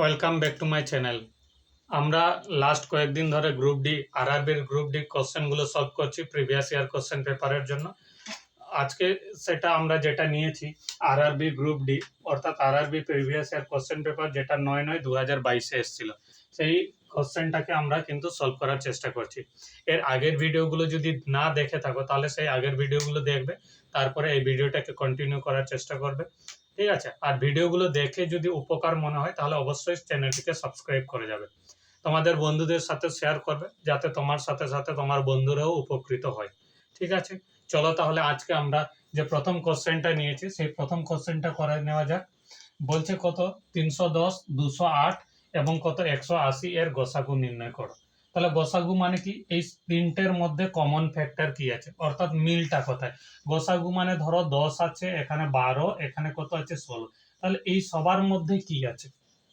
Welcome back to my channel আমরা last কয়েকদিন ধরে গ্রুপ ডি আরআরবির গ্রুপ ডি কোশ্চেনগুলো সলভ করছি প্রিভিয়াস ইয়ার কোশ্চেন পেপারের জন্য। আজকে সেটা আমরা যেটা নিয়েছি আরআরবি গ্রুপ ডি অর্থাৎ RRB previous year question paper যেটা নয় নয় দু হাজার বাইশে এসেছিল। সেই কোশ্চেনটাকে আমরা কিন্তু সলভ করার চেষ্টা করছি। এর আগের ভিডিওগুলো যদি না দেখে থাকো, তাহলে সেই আগের ভিডিওগুলো দেখবে, তারপরে এই ভিডিওটাকে কন্টিনিউ করার চেষ্টা করবে। ঠিক আছে? আর ভিডিওগুলো দেখে যদি উপকার মনে হয়, তাহলে অবশ্যই চ্যানেলটিকে সাবস্ক্রাইব করে যাবে। তোমাদের বন্ধুদের সাথে শেয়ার করবে, যাতে তোমার সাথে সাথে তোমার বন্ধুরাও উপকৃত হয়। ঠিক আছে? চলো তাহলে আজকে আমরা যে প্রথম কোশ্চেনটা নিয়েছি, সেই প্রথম কোশ্চেনটা করে নেওয়া যাক। বলছে কত? তিনশো দশ, দুশো আট এবং কত? একশো আশি এর গোসাগু নির্ণয় করো। তাহলে গোসাগু মানে কি? এই তিনটের মধ্যে কমন ফ্যাক্টর কি আছে? অর্থাৎ মিলটা কোথায়? গোসাগু মানে ধরো দশ আছে, এখানে বারো, এখানে কত আছে? ষোলো। তাহলে এই সবার মধ্যে কি আছে?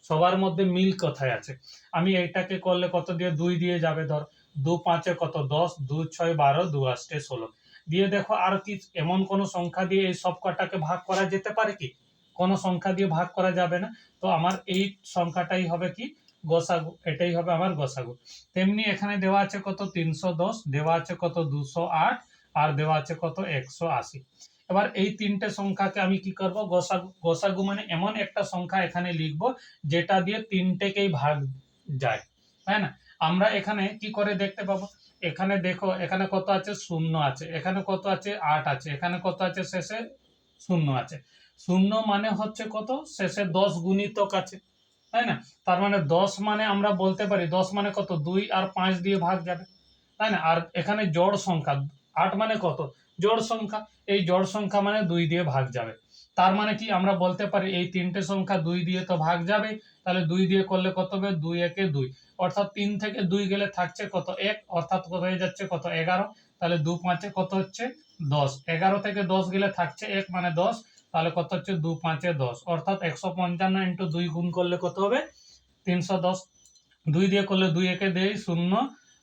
সবার মধ্যে মিল কোথায় আছে? আমি এইটাকে করলে কত দিয়ে? দুই দিয়ে যাবে ধর। দু পাঁচে কত? দশ, দু ছয় বারো, দু আষ্টে ষোলো। দিয়ে দেখো আর কি এমন কোন সংখ্যা দিয়ে এই সব কটাকে ভাগ করা যেতে পারে কি? কোন সংখ্যা দিয়ে ভাগ করা যাবে না। তো আমার এই সংখ্যাটাই হবে কি? গোসাগু, এটাই হবে আমার গোসাগু। তেমনি এখানে দেওয়া আছে কত? তিনশো দশ, দেওয়া আছে কত? দুশো আট, আর দেওয়া আছে কত? একশো আশি। এবার এই তিনটে সংখ্যাকে আমি কি করব? গোসাগু গোসাগু মানে এমন একটা সংখ্যা এখানে লিখব যেটা দিয়ে তিনটেকেই ভাগ যায়, তাই না? আমরা এখানে কি করে দেখতে পাবো? এখানে দেখো, এখানে কত আছে? শূন্য আছে। এখানে কত আছে? আট আছে। এখানে কত আছে? শেষে শূন্য আছে। শূন্য মানে হচ্ছে কত? শেষে দশ গুণিতক আছে। তাই না? তার মানে দশ মানে আমরা বলতে পারি, দশ মানে কত? দুই আর পাঁচ দিয়ে ভাগ যাবে, তাই না? আর এখানে জড় সংখ্যা, আট মানে কত? জোড় সংখ্যা, এই জোড় সংখ্যা মানে দুই দিয়ে ভাগ যাবে। তার মানে কি? আমরা বলতে পারি এই তিনটে সংখ্যা দুই দিয়ে তো ভাগ যাবে, তাহলে দুই দিয়ে করলে কত হবে? দুই একে দুই। অর্থাৎ তিন থেকে দুই গেলে থাকছে কত? এক, অর্থাৎ কত হয়ে যাচ্ছে? কত? এগারো। তাহলে দু পাঁচে কত হচ্ছে? দশ। এগারো থেকে দশ গেলে থাকছে এক মানে দশ। তাহলে কত হচ্ছে? দু পাঁচে দশ। অর্থাৎ একশো পঞ্চান্ন ইন্টু দুই গুণ করলে কত হবে? তিনশো দশ। দুই দিয়ে করলে দুই একে দেই শূন্য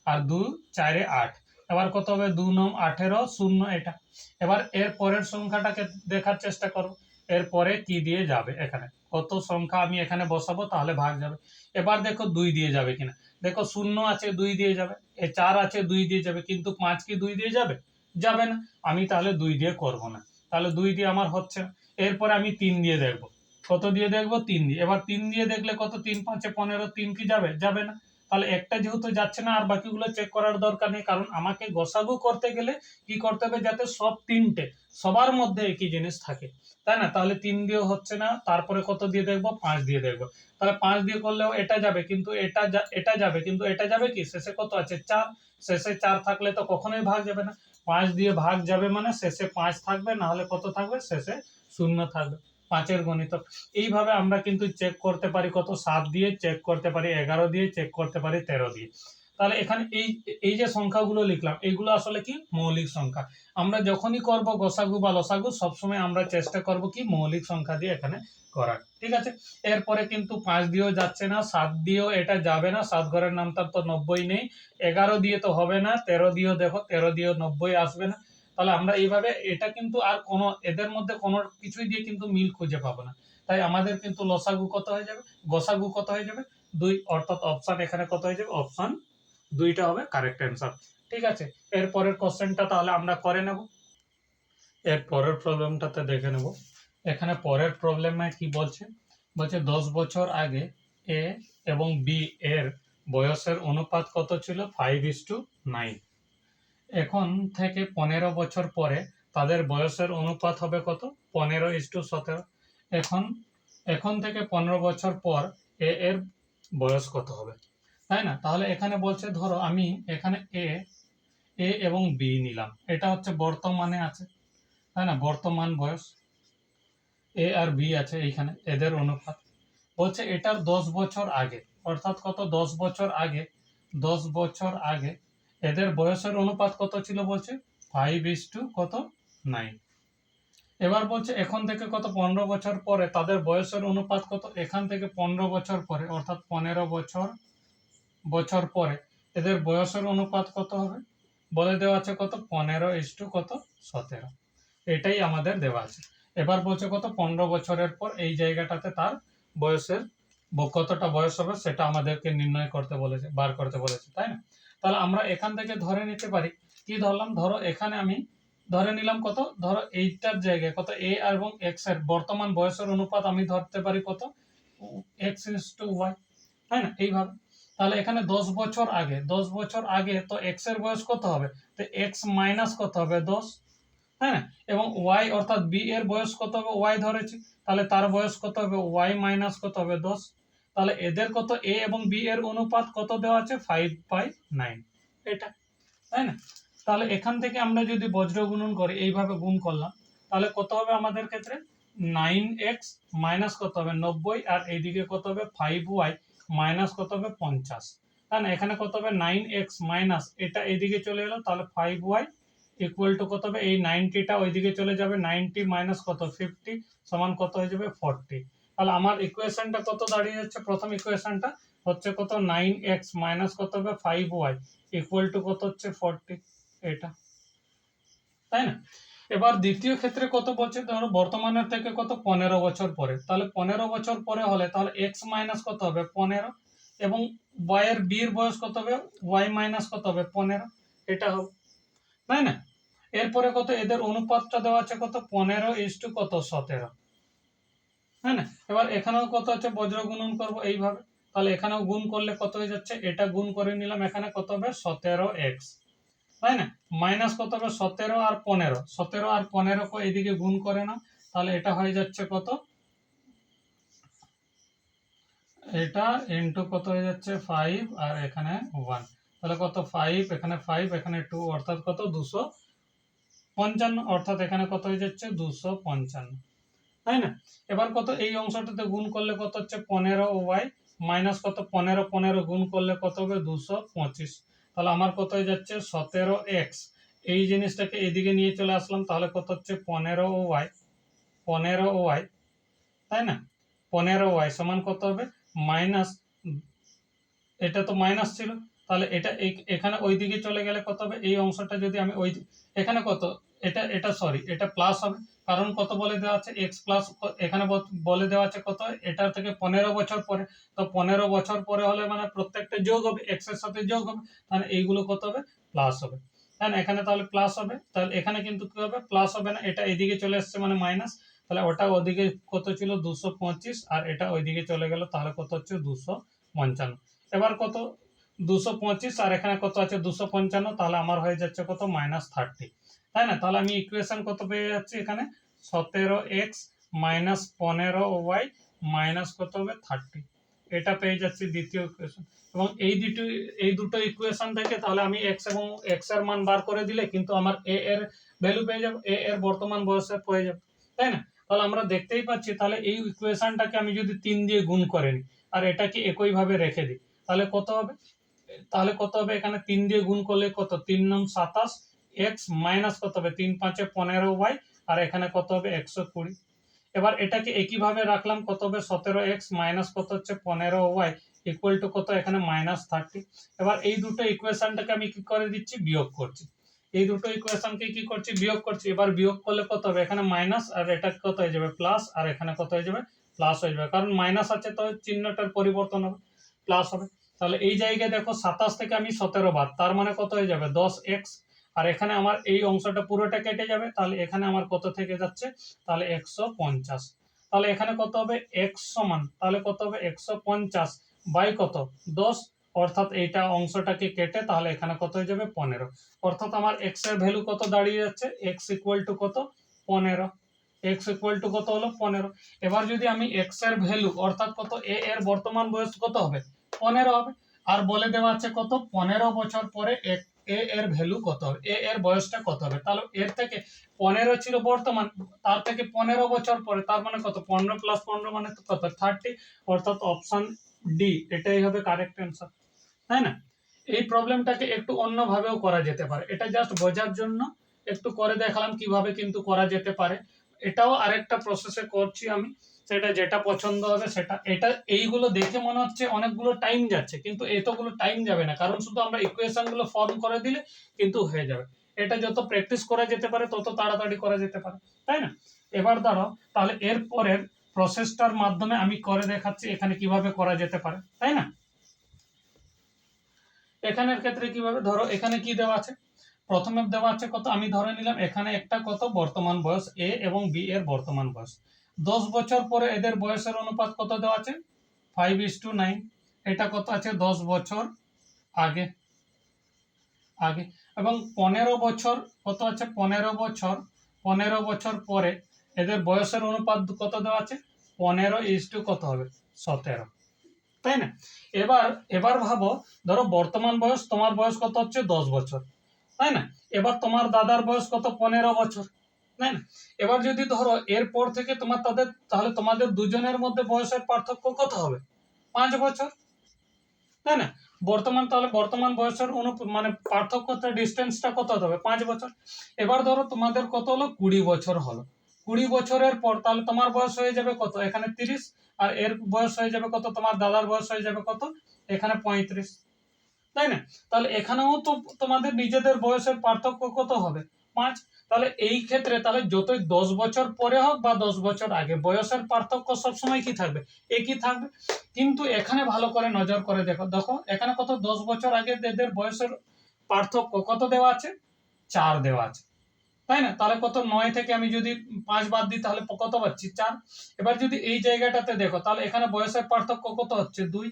আর দু চারে আট। এবার কত হবে? দু নম আঠেরো, শূন্য এটা। এবার এর পরের সংখ্যাটাকে দেখার চেষ্টা করো। এরপরে কি দিয়ে যাবে এখানে? কত সংখ্যা আমি এখানে বসাবো, তাহলে ভাগ যাবে। এবার দেখো দুই দিয়ে যাবে কিনা। দেখো শূন্য আছে, দুই দিয়ে যাবে। এ চার আছে, দুই দিয়ে যাবে। কিন্তু পাঁচ কি দুই দিয়ে যাবে? যাবে না। আমি তাহলে দুই দিয়ে করব না। তাহলে দুই দিয়ে আমার হচ্ছে না। এরপরে আমি তিন দিয়ে দেখব। কত দিয়ে দেখব? তিন দিয়ে। এবার তিন দিয়ে দেখলে কত? তিন পাঁচে পনেরো, তিন কি যাবে? যাবে না। তাহলে একটা যেহেতু যাচ্ছে না, আর বাকিগুলো চেক করার দরকার নেই, কারণ আমাকে গোসাগু করতে গেলে কি করতে হবে যাতে সব তিনটে, সবার মধ্যে একই জিনিস থাকে। তাই না? তাহলে তিন দিয়ে হচ্ছে না, তারপরে কত দিয়ে দেখব? পাঁচ দিয়ে দেখব। তাহলে পাঁচ দিয়ে করলেও এটা যাবে, কিন্তু এটা এটা যাবে, কিন্তু এটা যাবে কি? শেষে কত আছে? চার। শেষে চার থাকলে তো কখনোই ভাগ যাবে না। পাঁচ দিয়ে ভাগ যাবে মানে শেষে পাঁচ থাকবে না হলে কত থাকবে? শেষে শূন্য থাকবে পাঁচের গণিত। এইভাবে আমরা কিন্তু চেক করতে পারি কত, সাত দিয়ে চেক করতে পারি, এগারো দিয়ে চেক করতে পারি, তেরো দিয়ে। তাহলে এখানে এই এই যে সংখ্যাগুলো লিখলাম এইগুলো আসলে কি? মৌলিক সংখ্যা। আমরা যখনই করব গোসাগু বা লসাগু, সবসময় আমরা চেষ্টা করব কি? মৌলিক সংখ্যা দিয়ে এখানে করার। ঠিক আছে? এরপরে কিন্তু পাঁচ দিয়েও যাচ্ছে না, সাত দিয়েও এটা যাবে না। সাত ঘরের নামটা তো নব্বই নেই। এগারো দিয়ে তো হবে না, তেরো দিয়েও দেখো, তেরো দিয়েও নব্বই আসবে না। তাহলে আমরা এইভাবে এটা কিন্তু আর কোনো, এদের মধ্যে কোনো কিছুই দিয়ে কিন্তু মিল খুঁজে পাবো না। তাই আমাদের কিন্তু লসাগু কত হয়ে যাবে? গসাগু কত হয়ে যাবে? দুই, অর্থাৎ অপশন এখানে কত হয়ে যাবে? অপশন দুইটা হবে কারেক্ট অ্যান্সার ঠিক আছে? এর পরের কোশ্চেনটা তাহলে আমরা করে নেব। এর পরের প্রবলেমটাতে দেখে নেব। এখানে পরের প্রবলেমে কি বলছে? বলছে, দশ বছর আগে এ এবং বি এর বয়সের অনুপাত কত ছিল? ফাইভ ইস টু নাইন এখন থেকে পনেরো বছর পরে তাদের বয়সের অনুপাত হবে কত? পনেরো ইস টু সতেরো। এখন এখন থেকে পনেরো বছর পর এ এর বয়স কত হবে? তাই না? তাহলে এখানে বলছে, ধরো আমি এখানে এ এ এবং বি নিলাম। এটা হচ্ছে বর্তমানে আছে। তাই না? বর্তমান বয়স। এ আর বি আছে এইখানে, এদের অনুপাত। বলছে এটার দশ বছর আগে, অর্থাৎ কত? দশ বছর আগে, দশ বছর আগে এদের বয়সের অনুপাত কত ছিল বলছে? ফাইভ ইস টু কত? নাইন এবার বলছে এখন থেকে কত? পনেরো বছর পরে। তাদের বয়সের অনুপাত কত? এখান থেকে পনেরো বছর পরে, অর্থাৎ পনেরো বছর বছর পরে। এদের বয়সের অনুপাত কত হবে? বলে দেওয়া আছে কত? পনেরো ইস টু কত? সতেরো। এটাই আমাদের দেওয়া আছে। এবার বলছে কত? পনেরো বছরের পর এই জায়গাটাতে তার বয়সের, কতটা বয়স হবে সেটা আমাদেরকে নির্ণয় করতে বলেছে, বার করতে বলেছে, তাই না? তাহলে আমরা এখান থেকে ধরে নিতে পারি। কি ধরলাম? ধরো এখানে আমি ধরে নিলাম কত? ধরো এইটার জায়গায় কত? এ এবং এক্সের বর্তমান বয়সের অনুপাত আমি ধরতে পারি কত? এক্স ইস টু ওয়াই তাই না? এইভাবে। তাহলে এখানে দশ বছর আগে, দশ বছর আগে তো এক্সের বয়স কত হবে? তো এক্স মাইনাস কত হবে? দশ হ্যাঁ এবং ওয়াই অর্থাৎ বি এর বয়স কত হবে? ওয়াই ধরেছি। তাহলে তার বয়স কত হবে? ওয়াই মাইনাস কত হবে? দশ। তাহলে এদের কত এ এবং বি এর অনুপাত কত দেওয়া আছে? ফাইভ বাই নাইন এটা, তাই না? তাহলে এখান থেকে আমরা যদি বজ্র গুণন করি, এইভাবে গুণ করলাম, তাহলে কত হবে আমাদের ক্ষেত্রে? নাইন এক্স মাইনাস কত হবে? নব্বই। আর এইদিকে কত হবে? ফাইভ ওয়াই মাইনাস কত হবে? পঞ্চাশ। তাই না? এখানে কত হবে? নাইন এক্স মাইনাস এটা এইদিকে চলে এলো, তাহলে ফাইভ ওয়াই ইকুয়াল টু কত হবে? এই নাইনটিটা ওইদিকে চলে যাবে। নাইনটি মাইনাস কত? ফিফটি সমান কত হয়ে যাবে? ফর্টি তাহলে আমার ইকুয়েশনটা কত দাঁড়িয়ে যাচ্ছে? প্রথম ইকুয়েশনটা হচ্ছে কত? নাইন এক্স মাইনাস কত হবে? ফাইভ ওয়াই ইকুয়াল টু কত হচ্ছে? ফর্টি এটা। তাই না? এবার দ্বিতীয় ক্ষেত্রে কত বলছে ধরো বর্তমানের থেকে কত? পনেরো বছর পরে। তাহলে পনেরো বছর পরে হলে তাহলে এক্স মাইনাস কত হবে? পনেরো। এবং ওয়াই এর বি বয়স কত হবে? ওয়াই মাইনাস কত হবে? পনেরো। এটা হবে। তাই না? এরপরে কত? এদের অনুপাতটা দেওয়া আছে কত? পনেরো ইস টু কত? সতেরো। হ্যাঁ না? এবার এখানেও কত হচ্ছে? বজ্র গুণন করব এইভাবে। তাহলে এখানেও গুণ করলে কত হয়ে যাচ্ছে? এটা গুণ করে নিলাম। এখানে কত হবে? সতেরো এক্স তাই না? মাইনাস কত হবে? সতেরো আর পনেরো। সতেরো আর পনেরো কো এদিকে গুণ করে না তাহলে এটা হয়ে যাচ্ছে কত? এটা ইন্টু কত হয়ে যাচ্ছে? ফাইভ আর এখানে ওয়ান তাহলে কত? ফাইভ এখানে ফাইভ এখানে টু অর্থাৎ কত? দুশো পঞ্চান্ন। অর্থাৎ এখানে কত হয়ে যাচ্ছে? দুশো পঞ্চান্ন। তাই না? এবার কত, এই অংশটাতে গুণ করলে কত হচ্ছে পনেরো ওয়াই, মাইনাস কত, পনেরো পনেরো গুণ করলে কত হবে? দুশো পঁচিশ। তাহলে আমার কত হয়ে যাচ্ছে? সতেরো এক্স। এই জিনিসটাকে এদিকে নিয়ে চলে আসলাম, তাহলে কত হচ্ছে? পনেরো ওয়াই পনেরো ওয়াই, তাই না? পনেরো ওয়াই সমান কত হবে? মাইনাস, এটা তো মাইনাস ছিল। তাহলে এটা এখানে ওই দিকে চলে গেলে কত হবে? এই অংশটা যদি আমি ওই, এখানে কত? এটা এটা, সরি, এটা প্লাস হবে। কারণ কত বলে দেওয়া আছে? এক্স প্লাস এখানে বলে দেওয়া আছে কত? এটার থেকে পনেরো বছর পরে। তো পনেরো বছর পরে হলে মানে প্রত্যেকটা যোগ হবে এক্সের সাথে যোগ হবে, তাহলে এইগুলো কত হবে? প্লাস হবে। তাই না, এখানে তাহলে প্লাস হবে। তাহলে এখানে কিন্তু কি হবে? প্লাস হবে না, এটা এদিকে চলে আসছে মানে মাইনাস তাহলে ওটা ওদিকে কত ছিল? দুশো পঁচিশ, আর এটা ওইদিকে চলে গেল, তাহলে কত হচ্ছে? দুশো পঞ্চান্ন। এবার কত? দুশো পঁচিশ, আর এখানে কত আছে? দুশো পঞ্চান্ন, তাহলে আমার হয়ে যাচ্ছে কত? মাইনাস থার্টি তাই না? তাহলে আমি ইকুয়েশন কত পেয়ে যাচ্ছি এখানে? সতেরো এক্স মাইনাস পনেরো ওয়াই মাইনাস কত হবে? থার্টি এটা পেয়ে যাচ্ছি দ্বিতীয় ইকুয়েশন এবং এই দুটো এই দুটো ইকুয়েশন থেকে তাহলে আমি এক্স এবং এক্সের মান বার করে দিলে কিন্তু আমার এ এর ভ্যালু পেয়ে যাব এ এর বর্তমান বয়সে পেয়ে যাবে। তাই না? তাহলে আমরা দেখতেই পাচ্ছি, তাহলে এই ইকুয়েশনটাকে আমি যদি তিন দিয়ে গুণ করে নিই, আর এটাকে একইভাবে রেখে দিই, তাহলে কত হবে? তাহলে কত হবে? এখানে তিন দিয়ে গুণ করলে কত? তিন নং সাতাশ এক্স মাইনাস কত হবে? তিন পাঁচে পনেরো ওয়াই আর এখানে কত হবে? একশো কুড়ি। এবার এটাকে একইভাবে রাখলাম, কত হবে? সতেরো এক্স মাইনাস কত হচ্ছে? পনেরো ওয়াই ইকুয়াল টু কত? এখানে মাইনাস থার্টি এবার এই দুটো ইকুয়েশনটাকে আমি কি করে দিচ্ছি? বিয়োগ করছি। এই দুটো ইকুয়েশনকে কি করছি? বিয়োগ করছি। এবার বিয়োগ করলে কত হবে? এখানে মাইনাস আর এটা কত হয়ে যাবে? প্লাস আর এখানে কত হয়ে যাবে? প্লাস হয়ে যাবে। কারণ মাইনাস আছে, তো চিহ্নটার পরিবর্তন হবে। প্লাস হবে। তাহলে এই জায়গায় দেখো, সাতাশ থেকে আমি সতেরো বাদ। তার মানে কত হয়ে যাবে? দশ এক্স আর এখানে আমার এই অংশটা পুরোটা কেটে যাবে, তাহলে এখানে আমার কত থেকে যাচ্ছে? তাহলে একশো পঞ্চাশ। তাহলে এখানে কত হবে? এক্স সমান তাহলে কত হবে? একশো পঞ্চাশ বাই কত? দশ। অর্থাৎ এইটা অংশটাকে কেটে তাহলে এখানে কত হয়ে যাবে? পনেরো। অর্থাৎ আমার এক্সের ভ্যালু কত দাঁড়িয়ে যাচ্ছে? এক্স ইকুয়াল টু কত? পনেরো। এক্স ইকুয়াল টু কত হলো? পনেরো। এবার যদি আমি এক্সের ভ্যালু অর্থাৎ কত? এ এর বর্তমান বয়স কত হবে? পনেরো হবে। আর বলে দেওয়া আছে কত? পনেরো বছর পরে এক- এ এর ভ্যালু কত হবে? এ এর বয়সটা কত হবে? তাহলে এর থেকে পনেরো ছিল বর্তমান, তার থেকে পনেরো বছর পরে, তার মানে কত? পনেরো প্লাস পনেরো মানে তো কত? থার্টি অর্থাৎ অপশন ডি এটাই হবে কারেক্ট অ্যান্সার তাই না? এই প্রবলেমটাকে একটু অন্যভাবেও করা যেতে পারে। এটা জাস্ট বোঝার জন্য একটু করে দেখালাম কীভাবে কিন্তু করা যেতে পারে। এটাও আরেকটা প্রসেসে করছি আমি। সেটা যেটা পছন্দ হবে সেটা, এটা এইগুলো দেখে মনে হচ্ছে অনেকগুলো টাইম যাচ্ছে, কিন্তু এতগুলো টাইম যাবে না। কারণ শুধু আমরা ইকুয়েশনগুলো ফর্ম করে দিলে কিন্তু হয়ে যাবে। এটা যত প্র্যাকটিস করা যেতে পারে, তত তাড়াতাড়ি করা যেতে পারে। তাই না? এবার ধরো, তাহলে এর পরের প্রসেসটার মাধ্যমে আমি করে দেখাচ্ছি এখানে কীভাবে করা যেতে পারে। তাই না? এখানের ক্ষেত্রে কীভাবে, ধরো এখানে কি দেওয়া আছে? প্রথমে দেওয়া আছে কত? আমি ধরে নিলাম এখানে একটা কত? বর্তমান বয়স এ এবং বি এর বর্তমান বয়স। দশ বছর পরে এদের বয়সের অনুপাত কত দেওয়া আছে? ফাইভ ইস টু নাইন এটা কত আছে? দশ বছর আগে। আগে। এবং পনেরো বছর কত আছে? পনেরো বছর। পনেরো বছর পরে এদের বয়সের অনুপাত কত দেওয়া আছে? পনেরো ইস টু কত হবে? সতেরো। তাই না? এবার এবার ভাবো, ধরো বর্তমান বয়স তোমার বয়স কত হচ্ছে? দশ বছর। তাই না? এবার তোমার দাদার বয়স কত? পনেরো বছর। তাই না? এবার যদি ধরো, এরপর থেকে তোমার তাদের, তাহলে তোমাদের দুজনের মধ্যে বয়সের পার্থক্য কত হবে? পাঁচ বছর। তাই না? বর্তমান, তাহলে বর্তমান বয়সের অনু মানে পার্থক্যটা ডিস্টেন্সটা কত হবে? পাঁচ বছর। এবার ধরো, তোমাদের কত হলো? কুড়ি বছর হলো। কুড়ি বছরের পর, তাহলে তোমার বয়স হয়ে যাবে কত? এখানে তিরিশ। আর এর বয়স হয়ে যাবে কত? তোমার দাদার বয়স হয়ে যাবে কত? এখানে পঁয়ত্রিশ। তাই না? তাহলে এখানেও তো তোমাদের নিজেদের বয়সের পার্থক্য কত হবে? পাঁচ তাহলে এই ক্ষেত্রে তাহলে যতই দশ বছর পরে হোক বা দশ বছর আগে, বয়সের পার্থক্য সবসময় কি থাকবে? একই থাকবে? কিন্তু এখানে ভালো করে নজর করে দেখো দেখো এখানে কত দশ বছর আগে এদের বয়সের পার্থক্য কত দেওয়া আছে? চার দেওয়া আছে। তাই না? তাহলে কত? নয় থেকে আমি যদি পাঁচ বাদ দিই, তাহলে কত পাচ্ছি? চার। এবার যদি এই জায়গাটাতে দেখো, তাহলে এখানে বয়সের পার্থক্য কত হচ্ছে? দুই।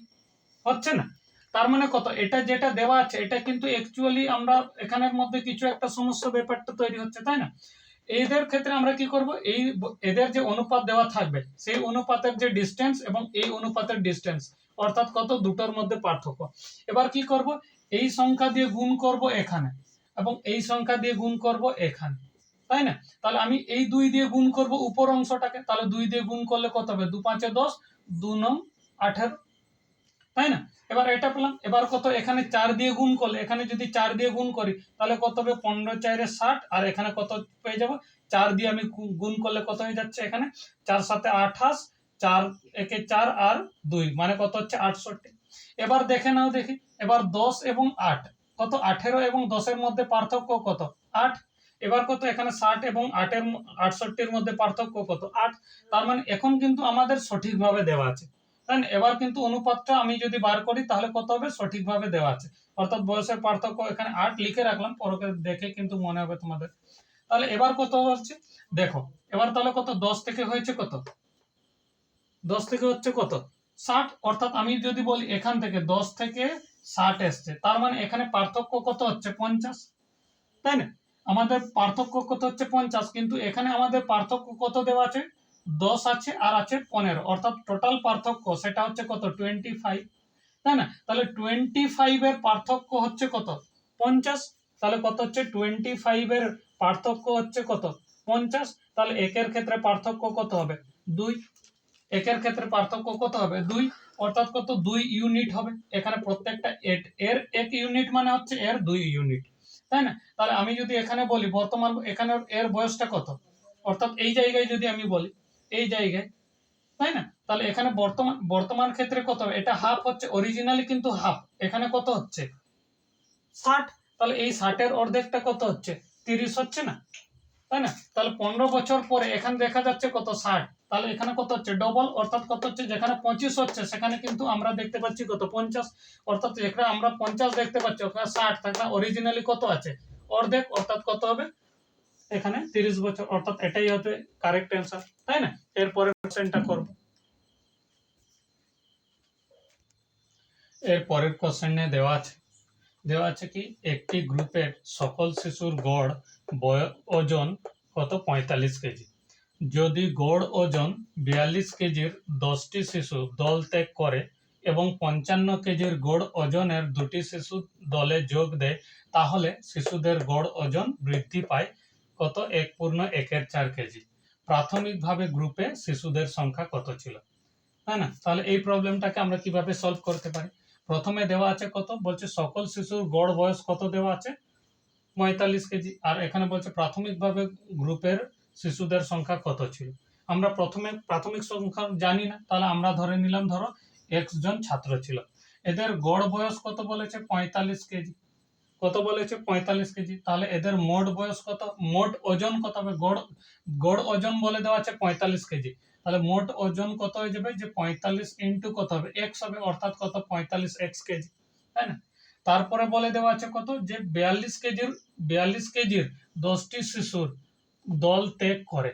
হচ্ছে না? তার মানে কত? এটা যেটা দেওয়া আছে, এটা কিন্তু অ্যাকচুয়ালি আমরা এখানের মধ্যে কিছু একটা সমস্যা ব্যাপারটা তৈরি হচ্ছে, তাই না? এদের ক্ষেত্রে আমরা কি করব? এই এদের যে অনুপাত দেওয়া থাকবে, সেই অনুপাতের যে ডিস্টেন্স এবং এই অনুপাতের ডিস্টেন্স অর্থাৎ কত? দুটোর মধ্যে পার্থক্য। এবার কি করব? এই সংখ্যা দিয়ে গুণ করব এখানে এবং এই সংখ্যা দিয়ে গুণ করব এখানে, তাই না? তাহলে আমি এই দুই দিয়ে গুণ করব উপর অংশটাকে, তাহলে দুই দিয়ে গুণ করলে কত হবে? দু পাঁচে দশ, দু নং আঠেরো। তাই না? এবার এটা পেলাম। এবার কত? এখানে চার দিয়ে গুণ করলে, এখানে যদি চার দিয়ে গুণ করি, তাহলে কত হবে? পনেরো চারে ষাট। আর এখানে কত পেয়ে যাব? চার দিয়ে আমি গুণ করলে কত হয়ে যাচ্ছে এখানে? চার সাথে আঠাশ, চার একে চার আর দুই। মানে কত হচ্ছে? আটষট্টি। এবার দেখে নাও দেখি। এবার দশ এবং আট। কত? আঠেরো এবং দশের মধ্যে পার্থক্য কত? আট। এবার কত? এখানে ষাট এবং আটের আটষট্টির মধ্যে পার্থক্য কত? আট। তার মানে এখন কিন্তু আমাদের সঠিকভাবে দেওয়া আছে। তাই এবার কিন্তু অনুপাতটা আমি যদি বার করি, তাহলে কত হবে? সঠিকভাবে দেওয়া আছে। অর্থাৎ বয়সের পার্থক্য এখানে আট লিখে রাখলাম, পরকে দেখে কিন্তু মনে হবে তোমাদের। তাহলে এবার কত হচ্ছে? দেখো, এবার তাহলে কত? দশ থেকে হয়েছে কত? দশ থেকে হচ্ছে কত? ষাট। অর্থাৎ আমি যদি বলি এখান থেকে দশ থেকে ষাট এসছে, তার মানে এখানে পার্থক্য কত হচ্ছে? পঞ্চাশ। তাই না? আমাদের পার্থক্য কত হচ্ছে? পঞ্চাশ। কিন্তু এখানে আমাদের পার্থক্য কত দেওয়া আছে? দশ আছে, আর আছে পনেরো। অর্থাৎ টোটাল পার্থক্য সেটা হচ্ছে কত? টোয়েন্টি ফাইভ তাই না? তাহলে টোয়েন্টি ফাইভের পার্থক্য হচ্ছে কত? পঞ্চাশ। তাহলে কত হচ্ছে? টোয়েন্টি ফাইভের পার্থক্য হচ্ছে কত? পঞ্চাশ। তাহলে একের ক্ষেত্রে পার্থক্য কত হবে? দুই। একের ক্ষেত্রে পার্থক্য কত হবে? দুই। অর্থাৎ কত? দুই ইউনিট হবে। এখানে প্রত্যেকটা এর এর এক ইউনিট মানে হচ্ছে এর দুই ইউনিট তাই না? তাহলে আমি যদি এখানে বলি, বর্তমান এখানে এর বয়সটা কত? অর্থাৎ এই জায়গায় যদি আমি বলি এই জায়গায়, তাই না? তাহলে এখানে বর্তমান বর্তমান ক্ষেত্রে কত এটা হাফ হচ্ছে অরিজিনালি কিন্তু হাফ এখানে কত হচ্ছে? ষাট। তাহলে এই ষাটের অর্ধেকটা কত হচ্ছে? তিরিশ হচ্ছে না? তাই না? তাহলে পনেরো বছর পরে এখানে দেখা যাচ্ছে কত ষাট। তাহলে এখানে কত হচ্ছে? ডবল অর্থাৎ কত হচ্ছে? যেখানে পঁচিশ হচ্ছে, সেখানে কিন্তু আমরা দেখতে পাচ্ছি কত? পঞ্চাশ। অর্থাৎ যেখানে আমরা পঞ্চাশ দেখতে পাচ্ছি, ওখানে ষাট। থাকলে অরিজিনালি কত আছে? অর্ধেক, অর্থাৎ কত হবে? এখানে তিরিশ বছর, অর্থাৎ এটাই হবে কারেক্ট অ্যান্সার তাই না? এরপরে কোশ্চেনটা করব। এর পরের কোশ্চেনে দেওয়া আছে দেওয়া আছে কি, একটি গ্রুপের সকল শিশুর গড় বয়- ওজন কত? পঁয়তাল্লিশ কেজি। যদি গড় ওজন বিয়াল্লিশ কেজির দশটি শিশু দল ত্যাগ করে এবং পঞ্চান্ন কেজির গড় ওজনের দুটি শিশু দলে যোগ দেয়, তাহলে শিশুদের গড় ওজন বৃদ্ধি পায়। কত? এক পূর্ণ একের চার কেজি। প্রাথমিকভাবে গ্রুপে শিশুদের সংখ্যা কত ছিল? তাই না? তাহলে এই প্রবলেমটাকে আমরা কীভাবে সলভ করতে পারি? প্রথমে দেওয়া আছে কত? বলছে সকল শিশুর গড় বয়স কত দেওয়া আছে? পঁয়তাল্লিশ কেজি। আর এখানে বলছে প্রাথমিকভাবে গ্রুপের শিশুদের সংখ্যা কত ছিল? আমরা প্রথমে প্রাথমিক সংখ্যা জানি না। তাহলে আমরা ধরে নিলাম ধরো এক্স জন ছাত্র ছিল। এদের গড় বয়স কত বলেছে? পঁয়তাল্লিশ কেজি। কত বলেছে পঁয়তাল্লিশ কেজি। তাহলে এদের মোট বয়স কত? মোট ওজন কত হবে? গড় গড় ওজন বলে দেওয়া আছে পঁয়তাল্লিশ কেজি। তাহলে মোট ওজন কত হয়ে যাবে? যে পঁয়তাল্লিশ ইন্টু কত হবে? এক্স হবে, অর্থাৎ কত? পঁয়তাল্লিশ এক্স কেজি। তাই না? তারপরে বলে দেওয়া আছে কত? যে বিয়াল্লিশ কেজির বিয়াল্লিশ কেজির দশটি শিশুর দল ত্যাগ করে।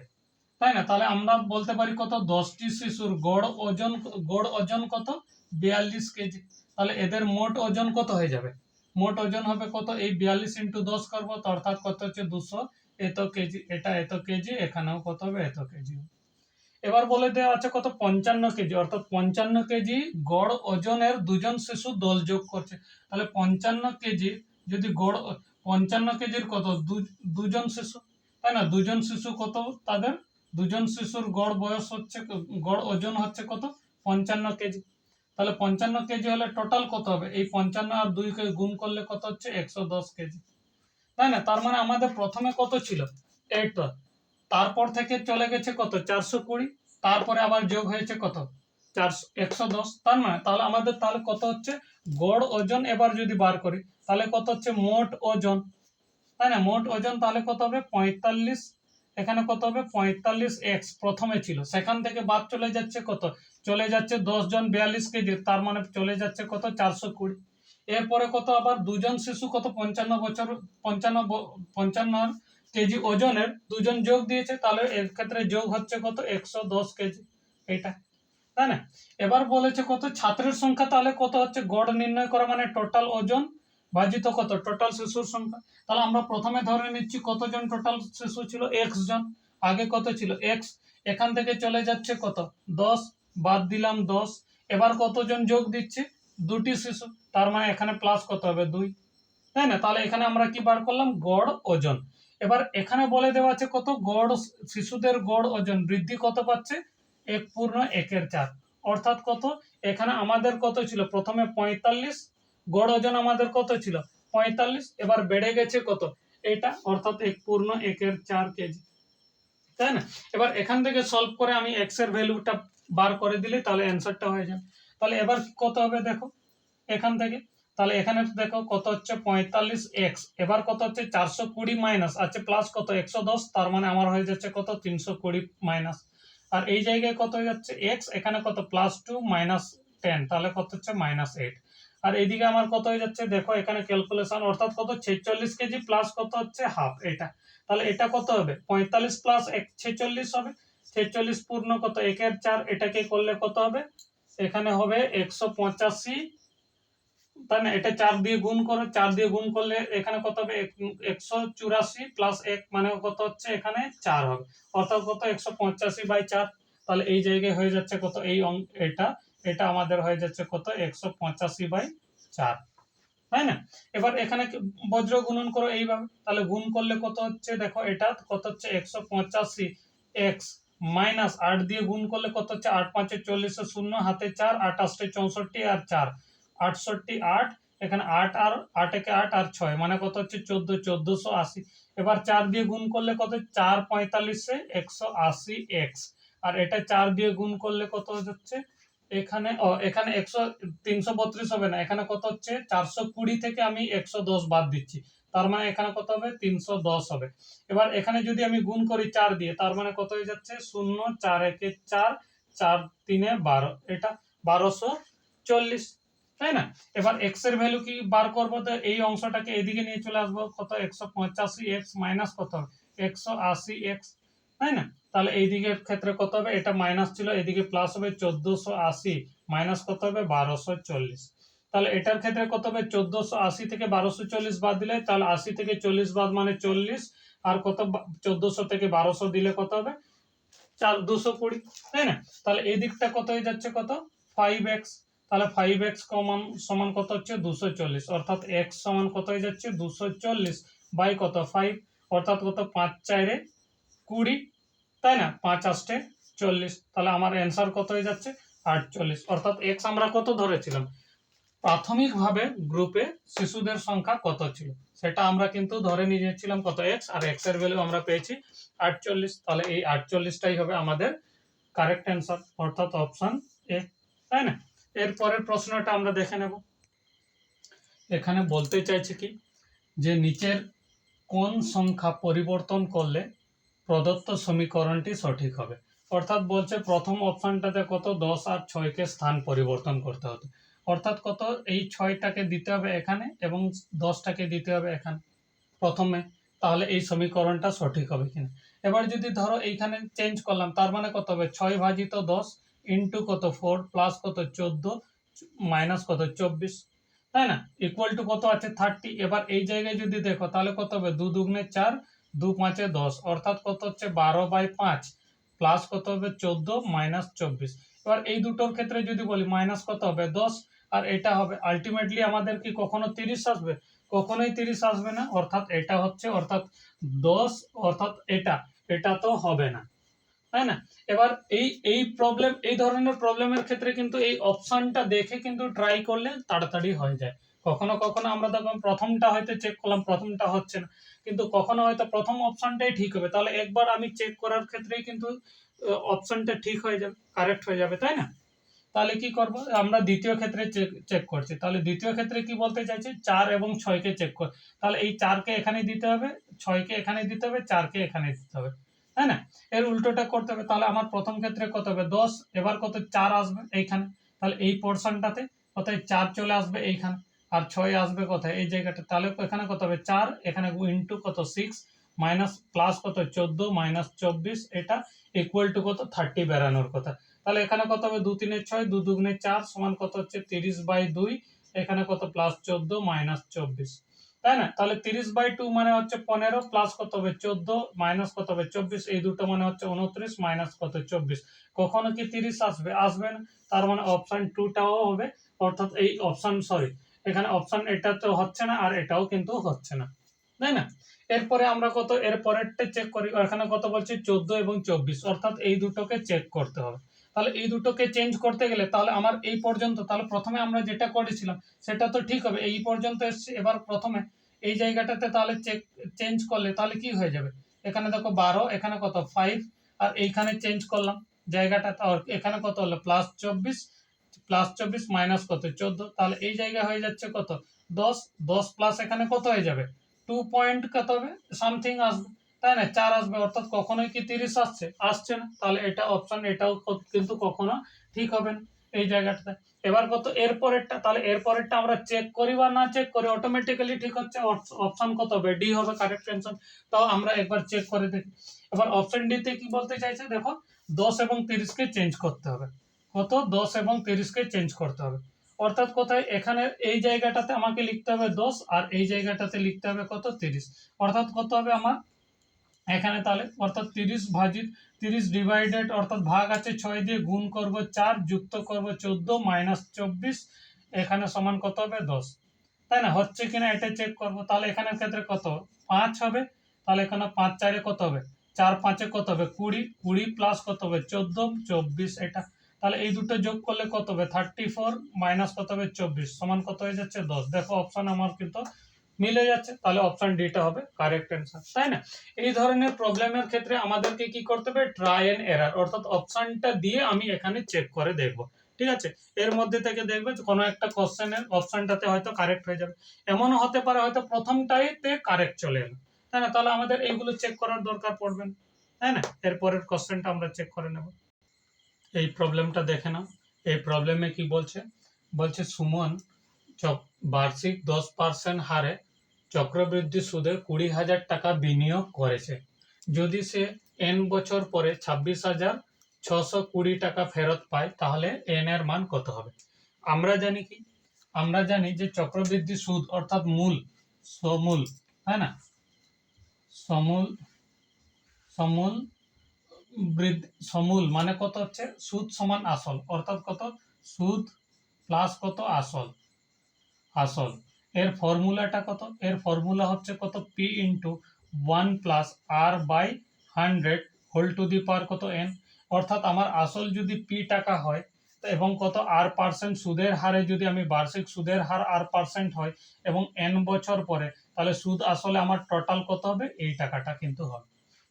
তাই না? তাহলে আমরা বলতে পারি কত? দশটি শিশুর গড় ওজন গড় ওজন কত? বিয়াল্লিশ কেজি। তাহলে এদের মোট ওজন কত হয়ে যাবে? মোট ওজন হবে কত? এই বিয়াল্লিশ ইন্টু দশ করব, তো অর্থাৎ কত হচ্ছে? দুশো। এত কেজি, এটা এত কেজি, এখানেও কত হবে? এত কেজি। এবার বলে দেওয়া আছে কত? পঞ্চান্ন কেজি। অর্থাৎ পঞ্চান্ন কেজি গড় ওজনের দুজন শিশু দল যোগ করছে। তাহলে পঞ্চান্ন কেজি যদি গড়, পঞ্চান্ন কেজির কত? দুজন শিশু। তাই না? দুজন শিশু কত তাদের? দুজন শিশুর গড় বয়স হচ্ছে, গড় ওজন হচ্ছে কত? পঞ্চান্ন কেজি। তাহলে পঞ্চান্ন কেজি হলে টোটাল কত হবে? এই পঞ্চান্ন আর দুইকে গুণ করলে কত হচ্ছে? একশো দশ কেজি। তাই না? তার মানে আমাদের প্রথমে কত ছিল? এইটা তারপর থেকে চলে গেছে কত? চারশো কুড়ি। তারপরে আবার যোগ হয়েছে কত? চারশো, একশো দশ। তার মানে তাহলে আমাদের তাহলে কত হচ্ছে? গড় ওজন এবার যদি বার করি, তাহলে কত হচ্ছে? মোট ওজন। তাই না? মোট ওজন তাহলে কত হবে? পঁয়তাল্লিশ। এখানে কত হবে? পঁয়তাল্লিশ এক্স প্রথমে ছিল। সেখান থেকে বাদ চলে যাচ্ছে কত? চলে যাচ্ছে দশ জন বিয়াল্লিশ কেজি, তার মানে চলে যাচ্ছে কত? চারশো কুড়ি। এরপরে কত আবার? দুজন শিশু কত? পঞ্চান্ন বছর, পঞ্চান্ন পঞ্চান্ন কেজি ওজনের দুজন যোগ দিয়েছে, তাহলে এর ক্ষেত্রে যোগ হচ্ছে কত? একশো দশ কেজি এটা তাই না? এবার বলেছে কত? ছাত্রের সংখ্যা তাহলে কত হচ্ছে? গড় নির্ণয় করা মানে টোটাল ওজন ভাজিত কত? টোটাল শিশুর সংখ্যা। তাহলে আমরা প্রথমে ধরে নিচ্ছি কতজন টোটাল শিশু ছিল? এক্স জন। আগে কত ছিল? এক্স এখান থেকে চলে যাচ্ছে কত? দশ। বাদ দিলাম দশ। এবার কতজন যোগ দিচ্ছে? দুটি শিশু। তার মানে এখানে প্লাস কত হবে? দুই। তাই না? তাহলে এখানে আমরা কি বার করলাম? গড় ওজন। এবার এখানে বলে দেওয়া আছে কত? গড় শিশুদের গড় ওজন বৃদ্ধি কত পাচ্ছে? এক পূর্ণ একের চার। অর্থাৎ কত? এখানে আমাদের কত ছিল? প্রথমে পঁয়তাল্লিশ। গড় ওজন আমাদের কত ছিল? পঁয়তাল্লিশ। এবার বেড়ে গেছে কত? এটা। অর্থাৎ এক পূর্ণ একের চার কেজি। তাই না? এবার এখান থেকে সলভ করে আমি এক্সের ভ্যালুটা বার করে দিলে তাহলে অ্যান্সারটা হয়ে যাবে। তাহলে এবার কত হবে দেখো? এখান থেকে। তাহলে এখানে দেখো কত হচ্ছে? পঁয়তাল্লিশ এক্স এবার কত হচ্ছে? চারশো কুড়ি মাইনাস আছে প্লাস কত? একশো দশ। তার মানে আমার হয়ে যাচ্ছে কত? তিনশো কুড়ি মাইনাস আর এই জায়গায় কত হয়ে যাচ্ছে? এক্স এখানে কত? প্লাস টু মাইনাস টেন তাহলে কত হচ্ছে? মাইনাস এইট আর এইদিকে আমার কত হয়ে যাচ্ছে? দেখো, এখানে ক্যালকুলেশন অর্থাৎ কত? ছেচল্লিশ কেজি প্লাস কত হচ্ছে? হাফ এটা। তাহলে এটা কত হবে? পঁয়তাল্লিশ প্লাস এক, ছেচল্লিশ হবে। ছেচল্লিশ পূর্ণ কত? একের চার, এটাকে করলে কত হবে? এখানে হবে একশো পঁচাশি। তাই না? এটা চার দিয়ে গুণ করো, চার দিয়ে গুণ করলে এখানে কত হবে? এক- একশো চুরাশি প্লাস এক মানে কত হচ্ছে? এখানে চার হবে। অর্থাৎ কত? একশো পঁচাশি বাই চার। তাহলে এই জায়গায় হয়ে যাচ্ছে কত? এই অঙ্ক এটা। এটা আমাদের হয়ে যাচ্ছে কত? একশো পঁচাশি বাই চার। তাই না? এবার এখানে বজ্র গুণন করো এইভাবে। তাহলে গুণ করলে কত হচ্ছে? দেখো এটা কত হচ্ছে? একশো পঁচাশি। এক্স মাইনাস আট দিয়ে গুণ করলে কত হচ্ছে? আট পাঁচে চল্লিশে শূন্য, হাতে চার আটাশটে চৌষট্টি আর চার। আটষট্টি আট, এখানে আট আর আট একে আট আর ছয় মানে কত হচ্ছে? চোদ্দ, চোদ্দশো আশি। এবার চার দিয়ে গুণ করলে কত চার পঁয়তাল্লিশে একশো আশি এক্স আর এটা চার দিয়ে গুণ করলে কত হচ্ছে? এখানে, ও, এখানে একশো, তিনশো বত্রিশ হবে না। এখানে কত হচ্ছে? চারশো কুড়ি থেকে আমি একশো দশ বাদ দিচ্ছি। তার মানে এখানে কত হবে? তিনশো দশ হবে। এবার এখানে যদি আমি গুণ করি চার দিয়ে, তার মানে কত হয়ে যাচ্ছে? শূন্য, চার একে চার চার তিনে বারো। এটা বারোশো চল্লিশ, তাই না? এবার এক্সের ভ্যালু কি বার করব? তো এই অংশটাকে এদিকে নিয়ে চলে আসব। কত? একশো পঁচাশি এক্স মাইনাস কত হবে? একশো আশি এক্স তাই না? তাহলে এই দিকের ক্ষেত্রে কত হবে? এটা মাইনাস ছিল। এদিকে প্লাস হবে চোদ্দশো আশি মাইনাস কত হবে? বারোশো চল্লিশ। তাহলে এটার ক্ষেত্রে কত হবে চোদ্দশো আশি থেকে বারোশো চল্লিশ বাদ দিলে, তাহলে আশি থেকে চল্লিশ বাদ মানে চল্লিশ। আর কত? চোদ্দশো থেকে বারোশো দিলে কত হবে? চার, দুশো কুড়ি, তাই না? তাহলে এই দিকটা কত হয়ে যাচ্ছে কত? ফাইভ এক্স তাহলে ফাইভ এক্স কমান, সমান কত হচ্ছে? দুশো চল্লিশ। অর্থাৎ এক্স সমান কত হয়ে যাচ্ছে? দুশো চল্লিশ বাই কত? ফাইভ অর্থাৎ কত? পাঁচ চারে কুড়ি, তাই না? পাঁচ আষ্টে চল্লিশ। তাহলে আমার অ্যান্সার কত হয়ে যাচ্ছে? আটচল্লিশ। অর্থাৎ এক্স আমরা কত ধরেছিলাম? প্রাথমিকভাবে গ্রুপে শিশুদের সংখ্যা কত ছিল? সেটা আমরা কিন্তু ধরে নিয়েছিলাম কত এক্স আর এক্সের ভ্যালু আমরা পেয়েছি আটচল্লিশ। তাহলে এই আটচল্লিশটাই হবে আমাদের কারেক্ট অ্যান্সার অর্থাৎ অপশন এ তাই না? এরপরের প্রশ্নটা আমরা দেখে নেব। এখানে বলতে চাইছে কি? যে নিচের কোন সংখ্যা পরিবর্তন করলে প্রদত্ত সমীকরণটি সঠিক হবে? অর্থাৎ বলছে প্রথম অপশনটাতে কত? দশ আর ছয়কে স্থান পরিবর্তন করতে হতো অর্থাৎ কত? এই ছয়টাকে দিতে হবে এখানে এবং দশটাকে দিতে হবে এখানে প্রথমে। তাহলে এই সমীকরণটা সঠিক হবে কিনা। এবার যদি ধরো এইখানে চেঞ্জ করলাম, তার মানে কত হবে? ছয় ভাজিত দশ ইন্টু কত? ফোর প্লাস কত? চোদ্দ মাইনাস কত? চব্বিশ। তাই না? ইকুয়াল টু কত আছে? থার্টি এবার এই জায়গায় যদি দেখো, তাহলে কত হবে? দু দুগুণে চার, দু পাঁচে দশ। অর্থাৎ কত হচ্ছে? বারো বাই পাঁচ। প্লাস কত হবে? চোদ্দ মাইনাস চব্বিশ। এবার এই দুটোর ক্ষেত্রে যদি বলি মাইনাস কত হবে? দশ। আর এটা হবে আলটিমেটলি আমাদের কি কখনো তিরিশ আসবে? কখনোই তিরিশ আসবে না, অর্থাৎ এটা হচ্ছে, অর্থাৎ দশ, অর্থাৎ এটা এটা তো হবে না। তাই না? এবার এই এই প্রবলেম এই ধরনের প্রবলেমের ক্ষেত্রে কিন্তু এই অপশনটা দেখে কিন্তু ট্রাই করলে তাড়াতাড়ি হয়ে যায়। কখনো কখনো আমরা দেখলাম প্রথমটা হয়তো চেক করলাম, প্রথমটা হচ্ছে না। কিন্তু কখনো হয়তো প্রথম অপশনটাই ঠিক হবে। তাহলে একবার আমি চেক করার ক্ষেত্রেই কিন্তু অপশনটা ঠিক হয়ে যাবে কারেক্ট হয়ে যাবে, তাই না? তাহলে কি করব? আমরা দ্বিতীয় ক্ষেত্রে চেক করছি। তাহলে দ্বিতীয় ক্ষেত্রে কি বলতে চাইছি? চার এবং ছয়কে চেক কর তাহলে এই চারকে এখানে দিতে হবে ছয়কে এখানে দিতে হবে চারকে এখানে দিতে হবে। তাই না? এর উল্টোটা করতে হবে। তাহলে আমার প্রথম ক্ষেত্রে কত হবে? দশ। এবার কত? চার আসবে এইখানে। তাহলে এই পোর্শনটাতে কোথায় চার চলে আসবে এইখানে। আর ছয় আসবে কোথায়? এই জায়গাটা। তাহলে এখানে কত হবে? চার। এখানে ইন্টু কত? সিক্স মাইনাস প্লাস কত? চোদ্দ। মাইনাস চব্বিশ। এটা ইকুয়াল টু কত? থার্টি বেরানোর কথা। তাহলে এখানে কত হবে? দু তিনের ছয়, দু দুগুণে চার সমান কত হচ্ছে? তিরিশ বাই দুই। এখানে কত? প্লাস চোদ্দ মাইনাস চব্বিশ। তাই না? তাহলে তিরিশ বাই টু মানে হচ্ছে পনেরো প্লাস কত হবে? চোদ্দ মাইনাস কত হবে? চব্বিশ। এই দুটো মানে হচ্ছে উনত্রিশ মাইনাস কত? চব্বিশ। কখনো কি তিরিশ আসবে? আসবে না। তার মানে অপশান টুটাও হবে। অর্থাৎ এই অপশান সরি এখানে অপশান এটা তো হচ্ছে না আর এটাও কিন্তু হচ্ছে না। তাই না? এরপরে আমরা কত? এর পরেরটা চেক করি। এখানে কত বলছি? চোদ্দ এবং চব্বিশ। অর্থাৎ এই দুটোকে চেক করতে হবে। তাহলে এই দুটোকে চেঞ্জ করতে গেলে তাহলে আমার এই পর্যন্ত, তাহলে প্রথমে আমরা যেটা করেছিলাম সেটা তো ঠিক হবে, এই পর্যন্ত এসছে, এবার প্রথমে এই জায়গাটাতে তাহলে চেক চেঞ্জ করলে তাহলে কি হয়ে যাবে? এখানে দেখো বারো, এখানে কত? ফাইভ আর এইখানে চেঞ্জ করলাম জায়গাটা এখানে কত হলো? প্লাস চব্বিশ প্লাস চব্বিশ মাইনাস কত? চোদ্দ, তাহলে এই জায়গায় হয়ে যাচ্ছে কত? দশ দশ প্লাস এখানে কত হয়ে যাবে? টু পয়েন্ট কত হবে? সামথিং আসবে। তাই না? চার আসবে, অর্থাৎ কখনোই কি তিরিশ আসছে? আসছে না। তাহলে এটা অপশন এটাও কিন্তু কখনো ঠিক হবে না এই জায়গাটাতে। এবার কত? এর পরেরটা, তাহলে এর পরেরটা আমরা চেক করি বা না চেক করি অটোমেটিক্যালি ঠিক হচ্ছে। অপশন কত হবে? ডি হবে কারেক্ট অ্যান্সার তাও আমরা একবার চেক করে দেখি। এবার অপশন ডিতে কি বলতে চাইছে? দেখো, দশ এবং তিরিশকে চেঞ্জ করতে হবে। কত? দশ এবং তিরিশকে চেঞ্জ করতে হবে। অর্থাৎ কোথায়? এখানে এই জায়গাটাতে আমাকে লিখতে হবে দশ, আর এই জায়গাটাতে লিখতে হবে কত? তিরিশ। অর্থাৎ কত হবে আমার? এখানে তাহলে অর্থাৎ তিরিশ ভাজিত তিরিশ ডিভাইডেড অর্থাৎ ভাগ আছে ছয় দিয়ে গুণ করব চার, যুক্ত করব চোদ্দ মাইনাস চব্বিশ, এখানে সমান কত হবে? দশ। তাই না? হচ্ছে কিনা এটা চেক করব। তাহলে এখানের ক্ষেত্রে কত? পাঁচ হবে। তাহলে এখানে পাঁচ চারে কত হবে? চার পাঁচে কত হবে? কুড়ি। কুড়ি প্লাস কত হবে? চোদ্দ, চব্বিশ এটা। তাহলে এই দুটো যোগ করলে কত হবে? থার্টি ফোর মাইনাস কত হবে? চব্বিশ। সমান কত হয়ে যাচ্ছে? দশ। দেখো অপশন আমার কিন্তু মিলে যাচ্ছে, তাহলে অপশন ডিটা হবে কারেক্ট অ্যান্সার তাই না? এই ধরনের প্রবলেমের ক্ষেত্রে আমাদেরকে কি করতে হবে? ট্রাই এন্ড এরার অর্থাৎ অপশনটা দিয়ে আমি এখানে চেক করে দেখব, ঠিক আছে? এর মধ্যে থেকে দেখবে কোনো একটা কোশ্চেনের অপশনটাতে হয়তো কারেক্ট হয়ে যাবে। এমনও হতে পারে হয়তো প্রথমটাইতে কারেক্ট চলে এলো, তাই না? তাহলে আমাদের এইগুলো চেক করার দরকার পড়বে না, তাই না? এরপরের কোশ্চেনটা আমরা চেক করে নেব। এই প্রবলেমটা দেখে নাও। এই প্রবলেমে কি বলছে? বলছে, সুমন বার্ষিক দশ পার্সেন্ট হারে চক্রবৃদ্ধি সুদে কুড়ি হাজার টাকা বিনিয়োগ করেছে। যদি সে এন বছর পরে ছাব্বিশ হাজার ছশো কুড়ি টাকা ফেরত পায়, তাহলে এন এর মান কত হবে? আমরা জানি কি? আমরা জানি যে চক্রবৃদ্ধি সুদ অর্থাৎ মূল, সমূল, তাই না? সমূল সমূল বৃদ্ধি, সমূল মানে কত হচ্ছে? সুদ সমান আসল। অর্থাৎ কত? সুদ প্লাস কত? আসল। আসল। এর ফর্মুলাটা কত? এর ফর্মুলা হচ্ছে কত? P into one plus R by hundred whole to the power কত এন অর্থাৎ আমার আসল যদি পি টাকা হয় এবং কত আর পার্সেন্ট সুদের হারে যদি আমি বার্ষিক সুদের হার আর পার্সেন্ট হয় এবং এন বছর পরে, তাহলে সুদ আসলে আমার টোটাল কত হবে? এই টাকাটা কিন্তু হবে।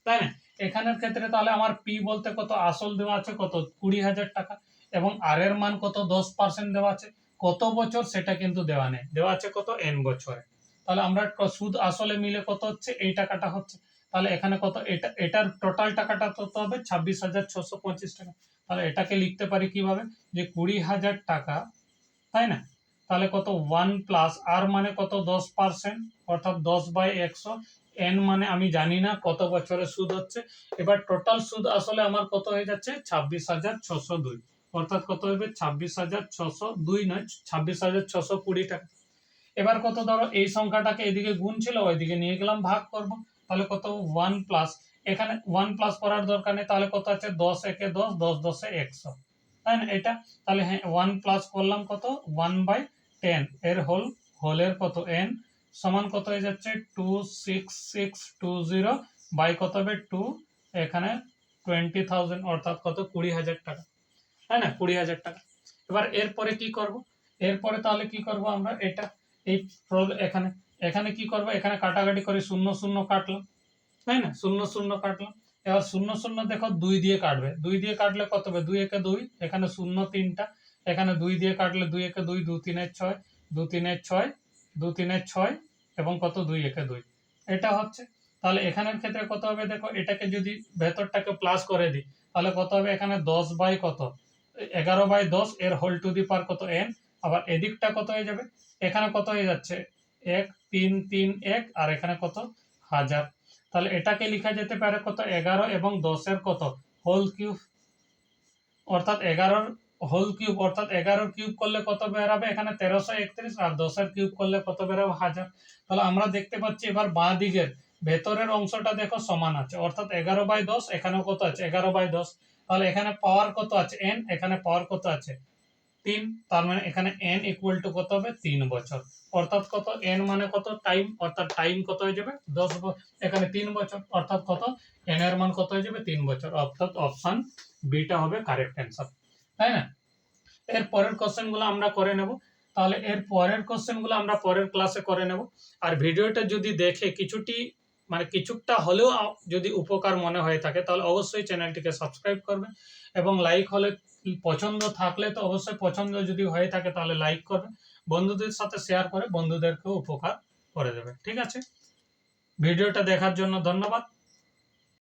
তাই না? এখানের ক্ষেত্রে তাহলে আমার পি বলতে কত? আসল দেওয়া আছে কত? কুড়ি হাজার টাকা এবং আর এর মান কত? দশ পার্সেন্ট দেওয়া আছে। কত বছর সেটা কিন্তু দেওয়া নেই। দেওয়া আছে কত? এন বছরে। তাহলে আমরা সুদ আসলে মিলে কত হচ্ছে? এই টাকাটা হচ্ছে। তাহলে এখানে কত? এটা এটার টোটাল টাকাটা কত হবে ছাব্বিশ হাজার ছশো পঁচিশ টাকা। তাহলে এটাকে লিখতে পারি কীভাবে? যে কুড়ি হাজার টাকা, তাই না? তাহলে কত? ওয়ান প্লাস আর মানে কত? দশ পার্সেন্ট, অর্থাৎ দশ বাই একশো। এন মানে আমি জানি না কত বছরের সুদ হচ্ছে। এবার টোটাল সুদ আসলে আমার কত হয়ে যাচ্ছে? ছাব্বিশ হাজার ছশো দুই। অর্থাৎ কত হবে? ছাব্বিশ হাজার ছশো দুই নয়, ছাব্বিশ হাজার ছশো কুড়ি টাকা। এবার কত ধরো, এই সংখ্যাটাকে এদিকে গুণ ছিল, ওইদিকে নিয়ে গেলাম, ভাগ করব। তাহলে কত? One plus. এখানে ওয়ান প্লাস করার দরকার নেই, তাহলে কত আছে? দশ একে দশ দশ দশে একশো। তাই না এটা? তাহলে হ্যাঁ ওয়ান প্লাস করলাম কত? One by ten. এর হোল, হোলের কত? এন। সমান কত হয়ে যাচ্ছে? Two six six two zero. By কত হবে? টু। এখানে টোয়েন্টি থাউজেন্ড, অর্থাৎ কত? কুড়ি হাজার টাকা। তাই না? কুড়ি হাজার টাকা। এবার এরপরে কি করব? এরপরে তাহলে কি করব আমরা? এটা, এই এখানে। এখানে কি করব? এখানে কাটাকাটি করে শূন্য শূন্য কাটলাম। তাই না? শূন্য শূন্য কাটলাম। এবার শূন্য শূন্য দেখো দুই দিয়ে কাটবে। দুই দিয়ে কাটলে কত হবে? দুই একে দুই, এখানে শূন্য তিনটা। এখানে দুই দিয়ে কাটলে দুই একে দুই, দু তিনের ছয়, দু তিনের ছয়, দু তিনের ছয়, এবং কত? দুই একে দুই। এটা হচ্ছে। তাহলে এখানের ক্ষেত্রে কত হবে? দেখো এটাকে যদি ভেতরটাকে প্লাস করে দিই, তাহলে কত হবে? এখানে দশ বাই কত? এগারো বাই দশ, এর হোল টু দি পার কত এন আবার এদিকটা কত হয়ে যাবে? এখানে কত হয়ে যাচ্ছে? এক, তিন তিন, এক, আর এখানে কত? হাজার। তাহলে এটাকে লেখা যেতে পারে কত? এগারো এবং দশের কত? হোল কিউব অর্থাৎ এগারোর হোল কিউব অর্থাৎ এগারোর কিউব করলে কত বেরাবে? এখানে তেরোশো একত্রিশ আর দশের কিউব করলে কত বেরাবে? হাজার। তাহলে আমরা দেখতে পাচ্ছি এবার বাঁ দিকের ভেতরের অংশটা দেখো সমান আছে। অর্থাৎ এগারো বাই দশ, এখানেও কত আছে? এগারো বাই দশ। তাহলে এখানে পাওয়ার কত আছে? এন এখানে পাওয়ার কত আছে? তিন, তার মানে এখানে এন ইকুয়াল টু কত হবে? তিন বছর। অর্থাৎ কত? এন মানে কত? টাইম অর্থাৎ টাইম কত হয়ে যাবে? দশ এখানে তিন বছর। অর্থাৎ কত? এন এর মান কত হয়ে যাবে? তিন বছর। অর্থাৎ অপশন বিটা হবে কারেক্ট অ্যান্সার তাই না? এর পরের কোশ্চেনগুলো আমরা করে নেব। তাহলে এর পরের কোশ্চেনগুলো আমরা পরের ক্লাসে করে নেব। আর ভিডিওটা যদি দেখে, কিছুটি মানে কিছুটা হলেও যদি উপকার মনে হয়ে থাকে, তাহলে অবশ্যই চ্যানেলটিকে সাবস্ক্রাইব করবেন এবং লাইক হলে পছন্দ থাকলে তো অবশ্যই পছন্দ যদি হয়ে থাকে তাহলে লাইক করবেন। বন্ধুদের সাথে শেয়ার করে বন্ধুদেরকেও উপকার করে দেবে ঠিক আছে? ভিডিওটা দেখার জন্য ধন্যবাদ।